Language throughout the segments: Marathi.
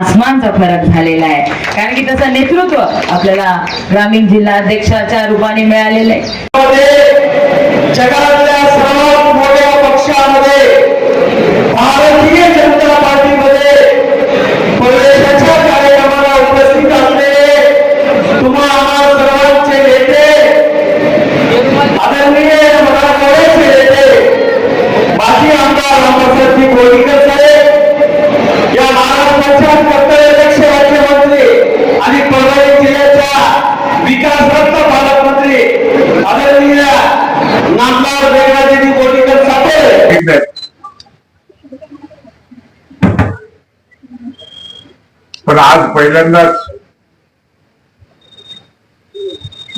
आसमानचा फरक झालेला आहे. कारण की तसं नेतृत्व आपल्याला ग्रामीण जिल्हा अध्यक्षाच्या रूपाने मिळालेलं आहे. जगातल्या सर्वात मोठ्या पक्षामध्ये भारतीय पण आज पहिल्यांदाच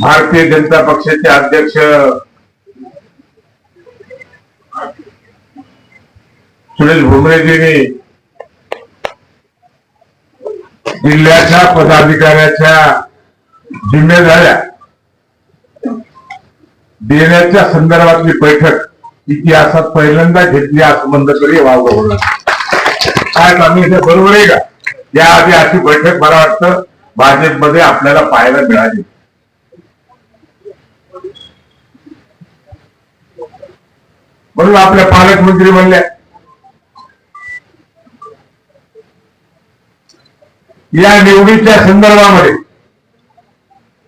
भारतीय जनता पक्षाचे अध्यक्ष सुरेश भुमरेजींनी जिल्ह्याच्या पदाधिकाऱ्याच्या जिम्मेदाऱ्या देण्याच्या संदर्भातली बैठक इतिहासात पहिल्यांदा घेतली असं म्हणलं तरी वावग होणार. काय आम्ही इथे बरोबर आहे का? याआधी अशी बैठक मला वाटतं भाजपमध्ये आपल्याला पाहायला मिळाली. म्हणून आपल्या पालकमंत्री म्हणल्या या निवडीच्या संदर्भामध्ये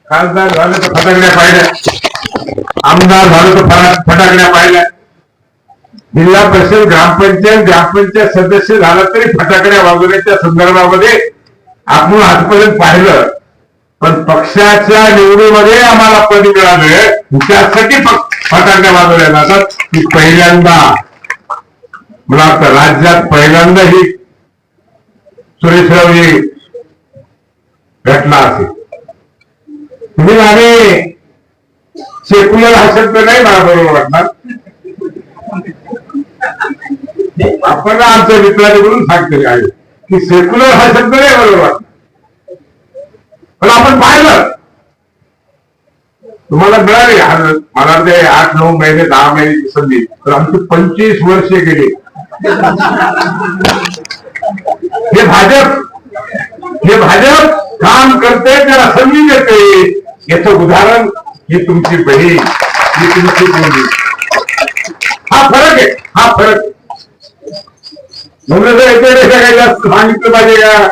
खासदार झालं तर फटाकड्या पाहिल्या आमदार झालं तर फरा- फटाकड्या पाहिल्या. जिल्हा परिषद ग्रामपंचायत ग्रामपंचायत सदस्य झाला तरी फटाकड्या वाजवण्याच्या संदर्भामध्ये आपण आजपर्यंत पाहिलं. पण पक्षाच्या निवडीमध्ये आम्हाला पद मिळालं त्यासाठी फटाकड्या वाजवल्या जातात. की पहिल्यांदा मला वाटतं राज्यात पहिल्यांदा ही सुरेशराव ही घटना असेल. म्हणून आणि सेक्युलर हा शब्द नाही मला बरोबर वाटणार. आपण आमच्या मित्राकडून सांगते आहे की सेक्युलर हा शब्द नाही बरोबर. पण आपण पाहिलं. तुम्हाला मिळाले. मला ते आठ नऊ महिने दहा महिन्याची संधी. तर आमची पंचवीस वर्षे गेली. हे भाजप हे भाजप काम करते त्याला संधी देते याच उदाहरण ही तुमची बहीण ही तुमची मुलगी. हा फरक आहे हा फरक म्हणून जास्त सांगितलं पाहिजे का?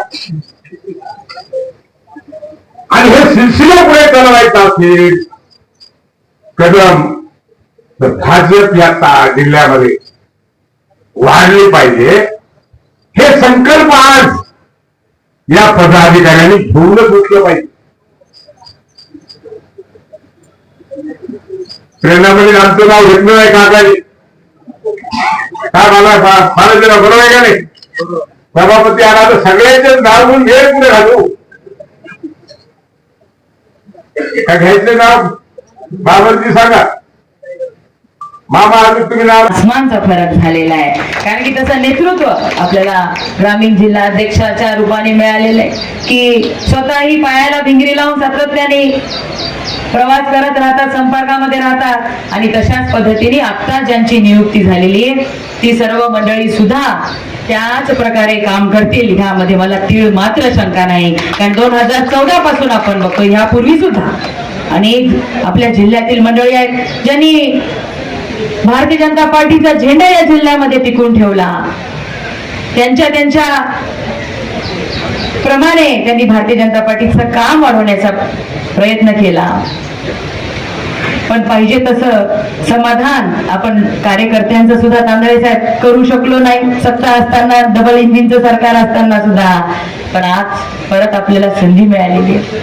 आणि हे सिलसिला पुढे चालवायचं असेल कदम तर भाजप या जिल्ह्यामध्ये वाढली पाहिजे. हे संकल्प आज या पदाधिकाऱ्यांनी घेऊनच घेतलं पाहिजे. प्रेरणामध्ये आमचं नाव घेतलं नाही काकाजी मला मला जरा बरोबर आहे का नाही सभापती आला तर सगळ्यांचे नाव घेऊन घे पुढे घालू का घ्यायचे नाव? बाबरजी सांगा. आसमानचा फरक झालेला आहे. कारण की तसं नेतृत्व आपल्याला ग्रामीण जिल्हा अध्यक्षाच्या रूपाने मिळालेलं आहे. की स्वतःही पायाला भिंगरी लावून सातत्याने प्रवास करत राहतात संपर्कामध्ये राहतात. आणि तशाच पद्धतीने आता ज्यांची नियुक्ती झालेली आहे ती सर्व मंडळी सुद्धा त्याच प्रकारे काम करतील. ह्यामध्ये मला तीळ मात्र शंका नाही. कारण दोन हजार चौदा पासून आपण बघतो ह्यापूर्वी सुद्धा अनेक आपल्या जिल्ह्यातील मंडळी आहेत ज्यांनी भारतीय जनता पार्टीचा झेंडा या जिल्ह्यामध्ये टिकून ठेवला. त्यांच्या त्यांच्या प्रमाणे त्यांनी भारतीय जनता पार्टीचं काम वाढवण्याचा प्रयत्न केला. पण पाहिजे तसं समाधान आपण कार्यकर्त्यांचं सुद्धा तांदळे साहेब करू शकलो नाही. सत्ता असताना डबल इंजिनचं सरकार असताना सुद्धा. पण आज परत आपल्याला संधी मिळालेली आहे.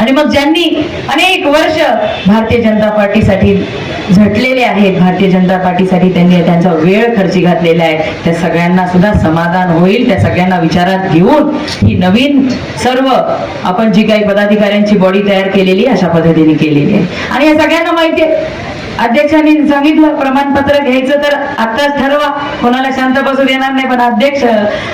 आणि मग ज्यांनी अनेक वर्ष भारतीय जनता पार्टीसाठी झटलेले आहेत. भारतीय जनता पार्टीसाठी त्यांनी त्यांचा वेळ खर्ची घातलेला आहे. त्या सगळ्यांना सुद्धा समाधान होईल. त्या सगळ्यांना विचारात घेऊन ही नवीन सर्व आपण जी काही पदाधिकाऱ्यांची बॉडी तयार केलेली अशा पद्धतीने केलेली आहे. आणि या सगळ्यांना माहिती आहे अध्यक्षांनी सांगितलं प्रमाणपत्र घ्यायचं तर आत्ताच ठरवा. कोणाला शांत बसू देणार नाही पण अध्यक्ष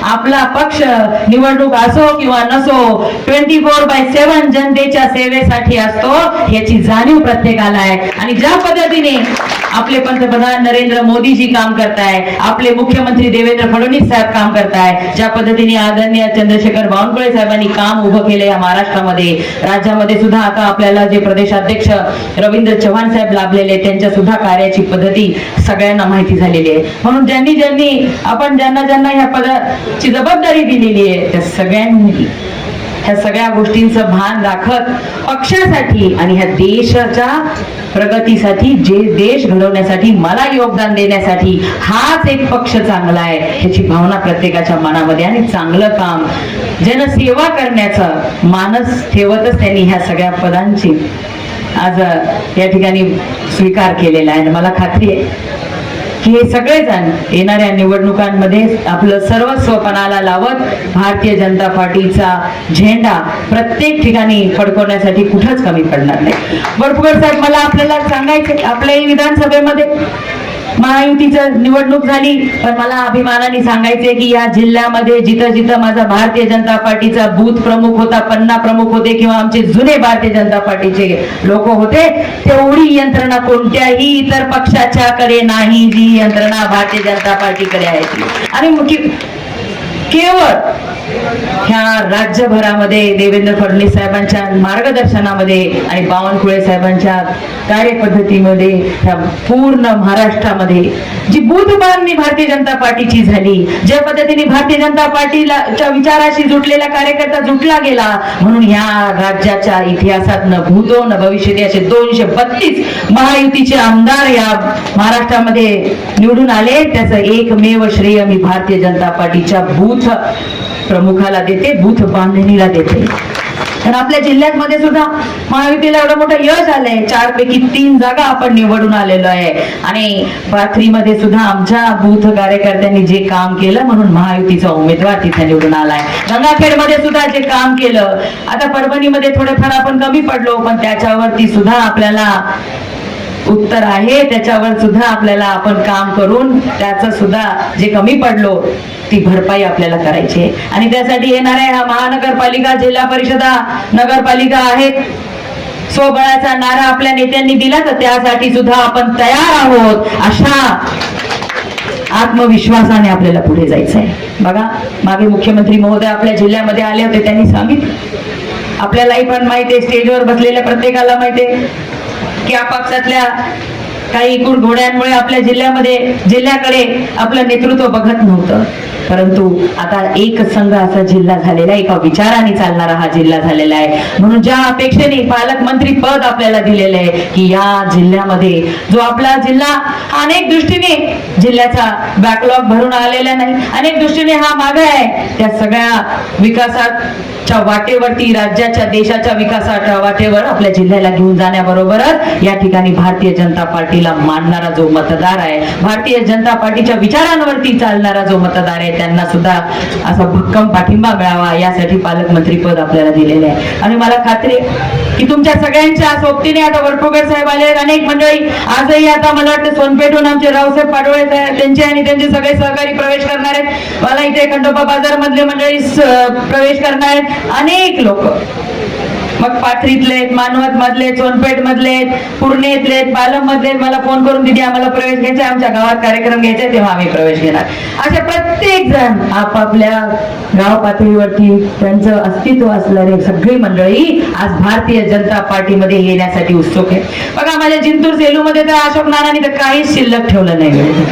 आपला पक्ष निवडणूक असो किंवा नसो ट्वेंटी फोर बाय सेव्हन जनतेच्या सेवेसाठी असतो याची जाणीव प्रत्येकाला आहे. आणि ज्या पद्धतीने आपले पंतप्रधान नरेंद्र मोदीजी काम करताय आपले मुख्यमंत्री देवेंद्र फडणवीस साहेब काम करताय ज्या पद्धतीने आदरणीय चंद्रशेखर बावनकुळे साहेबांनी काम उभं केलं या महाराष्ट्रामध्ये राज्यामध्ये सुद्धा आता आपल्याला जे प्रदेशाध्यक्ष रवींद्र चव्हाण साहेब लाभलेले ते त्यांच्या सुद्धा कार्याची पद्धती सगळ्यांना माहिती झालेली आहे. म्हणून ज्यांनी ज्यांनी आपण ज्यांना ज्यांना ह्या पदाची जबाबदारी दिलेली आहे त्या सगळ्यांनी ह्या सगळ्या गोष्टींचं भान राखत पक्षासाठी आणि ह्या देशाच्या प्रगतीसाठी जे देश घडवण्यासाठी मला योगदान देण्यासाठी हाच एक पक्ष चांगला आहे ह्याची भावना प्रत्येकाच्या मनामध्ये आणि चांगलं काम जनसेवा करण्याचं मानस ठेवतच त्यांनी ह्या सगळ्या पदांची. आज या ठिकाणी स्वीकार केलेला आहे. आणि मला खात्री आहे की हे सगळेजण येणाऱ्या निवडणुकांमध्ये आपलं सर्वस्व पणाला लावत भारतीय जनता पार्टीचा झेंडा प्रत्येक ठिकाणी फडकवण्यासाठी कुठंच कमी पडणार नाही. वरपुकर साहेब मला आपल्याला सांगायचे आपल्याही विधानसभेमध्ये महायुतीचं निवडणूक झाली पण मला अभिमानाने सांगायचे की या जिल्ह्यामध्ये जिथं जिथं माझा भारतीय जनता पार्टीचा बूथ प्रमुख होता पन्ना प्रमुख होते किंवा आमचे जुने भारतीय जनता पार्टीचे लोक होते तेवढी यंत्रणा कोणत्याही इतर पक्षाच्याकडे नाही जी यंत्रणा भारतीय जनता पार्टीकडे आहे. आणि मुख्य केवळ ह्या राज्यभरामध्ये देवेंद्र फडणवीस साहेबांच्या मार्गदर्शनामध्ये आणि बावनकुळे साहेबांच्या कार्यपद्धतीमध्ये ह्या पूर्ण महाराष्ट्रामध्ये जी बूथ भारतीय जनता पार्टीची झाली ज्या पद्धतीने भारतीय जनता पार्टीला च्या विचाराशी जुटलेला कार्यकर्ता जुटला गेला म्हणून ह्या राज्याच्या इतिहासात न भूतो न भविष्यती असे दोनशे बत्तीस महायुतीचे आमदार या महाराष्ट्रामध्ये निवडून आले. त्याचं एकमेव श्रेय मी भारतीय जनता पार्टीच्या भूत बूथ प्रमुखाला देते बूथ बांधणीला देते. तर आपल्या जिल्ह्यामध्ये सुद्धा महायुतीला एवढं मोठं यश आलंय. चार पैकी तीन जागा आपण निवडून आलेलो आहे. आणि पाथरीमध्ये सुद्धा आमच्या बूथ कार्यकर्त्यांनी जे काम केलं म्हणून महायुतीचा उमेदवार तिथे निवडून आलाय. गंगाखेडमध्ये सुद्धा जे काम केलं आता परभणीमध्ये थोडेफार आपण कमी पडलो पण त्याच्यावरती सुद्धा आपल्याला उत्तर आहे. त्याच्यावर सुद्धा आपल्याला आपण काम करून त्याचं सुद्धा जे कमी पडलो ती भरपाई आपल्याला करायची आहे. आणि त्यासाठी येणाऱ्या ह्या महानगरपालिका जिल्हा परिषदा नगरपालिका आहेत. स्वबळाचा नारा आपल्या नेत्यांनी दिला तर त्यासाठी सुद्धा आपण तयार आहोत अशा आत्मविश्वासाने आपल्याला पुढे जायचं आहे. बघा मागे मुख्यमंत्री महोदय आपल्या जिल्ह्यामध्ये आले होते त्यांनी सांगितलं. आपल्यालाही पण माहिती आहे स्टेजवर बसलेल्या प्रत्येकाला माहिती आहे. की आपापसातल्या काही गुण घोड्यांमुळे आपल्या जिल्ह्यामध्ये जिल्ह्याकडे आपलं नेतृत्व बघत नव्हतं. परंतु आता एक संघ असा जिल्हा झालेला आहे एका विचाराने चालणारा हा जिल्हा झालेला आहे. म्हणून ज्या अपेक्षेने पालकमंत्री पद आपल्याला दिलेलं आहे की या जिल्ह्यामध्ये जो आपला जिल्हा अनेक दृष्टीने जिल्ह्याचा बॅकलॉग भरून आलेला नाही अनेक दृष्टीने हा मागे आहे. त्या सगळ्या विकासाच्या वाटेवरती राज्याच्या देशाच्या विकासाच्या वाटेवर आपल्या जिल्ह्याला घेऊन जाण्याबरोबरच या ठिकाणी भारतीय जनता पार्टीला मानणारा जो मतदार आहे भारतीय जनता पार्टीच्या विचारांवरती चालणारा जो मतदार आहे त्यांना सुद्धा असा भक्कम पाठिंबा मिळावा यासाठी पालकमंत्री पद आपल्याला दिलेले आहे. आणि मला खात्री की तुमच्या सगळ्यांच्या सोबतीने आता वरपुकर साहेब आले आहेत, अनेक मंडळी आजही आता मला वाटतं सोनपेठून आमचे रावसाहेब पाडोळे त्यांचे आणि त्यांचे सगळे सहकारी प्रवेश करणार आहेत. मला इथे खंडोबा बाजार मधले मंडळी प्रवेश करणार आहेत. अनेक लोक मग पाथरीतले आहेत मानवत मधले सोनपेठ मधले पूर्णेतले पुर्णेतले आहेत पालम मधले आहेत. मला फोन करून दिदी आम्हाला प्रवेश घ्यायचा आमच्या गावात कार्यक्रम घ्यायचा तेव्हा आम्ही प्रवेश घेणार. अशा प्रत्येक जण आपापल्या गाव पातळीवरती त्यांचं अस्तित्व असणारे सगळी मंडळी आज भारतीय जनता पार्टीमध्ये येण्यासाठी उत्सुक आहे बघा माझ्या जिंतूर सेलू मध्ये तर अशोक नारायणी तर काहीच शिल्लक ठेवलं नाही.